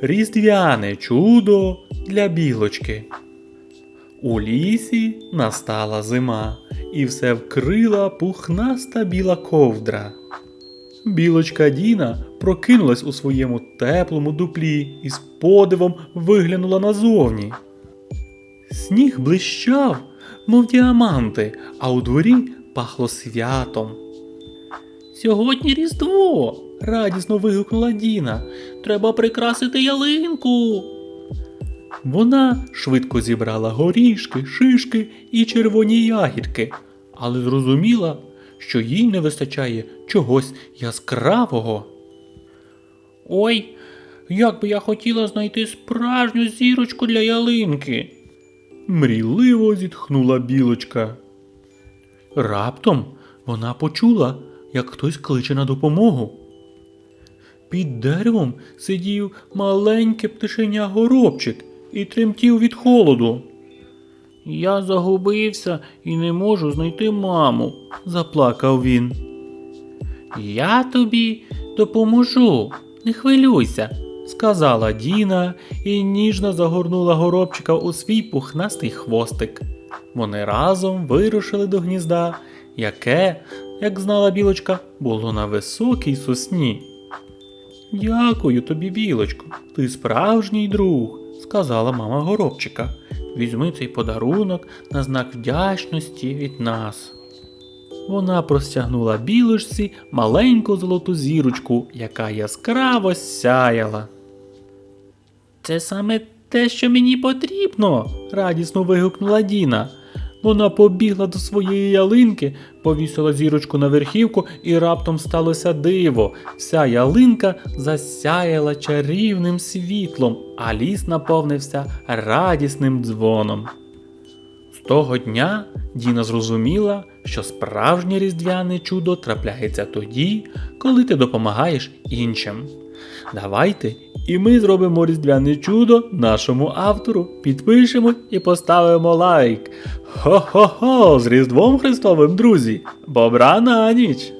різдвяне чудо для білочки. У лісі настала зима, і все вкрила пухнаста біла ковдра. Білочка Діна прокинулась у своєму теплому дуплі і з подивом виглянула назовні. Сніг блищав, мов діаманти, а у дворі пахло святом. Сьогодні Різдво. радісно вигукнула Діна. Треба прикрасити ялинку. Вона швидко зібрала горішки, шишки і червоні ягідки, але зрозуміла, що їй не вистачає чогось яскравого. Ой, як би я хотіла знайти справжню зірочку для ялинки. Мрійливо зітхнула білочка. Раптом вона почула, як хтось кличе на допомогу. Під деревом сидів маленьке птишеня горобчик і тремтів від холоду. Я загубився і не можу знайти маму, заплакав він. Я тобі допоможу, не хвилюйся, сказала Діна і ніжно загорнула горобчика у свій пухнастий хвостик. Вони разом вирушили до гнізда, яке, як знала білочка, було на високій сосні. Дякую тобі, білочко, ти справжній друг, сказала мама горобчика. Візьми цей подарунок на знак вдячності від нас. Вона простягнула білочці маленьку золоту зірочку, яка яскраво сяяла. Це саме те, що мені потрібно, радісно вигукнула Діна. Вона побігла до своєї ялинки, повісила зірочку на верхівку, і раптом сталося диво. Вся ялинка засяяла чарівним світлом, а ліс наповнився радісним дзвоном. З того дня Діна зрозуміла, що справжнє різдвяне чудо трапляється тоді, коли ти допомагаєш іншим. Давайте і ми зробимо різдвяне чудо нашому автору, підпишемо і поставимо лайк. Хо-хо-хо, з Різдвом Христовим, друзі! Бобра на ніч!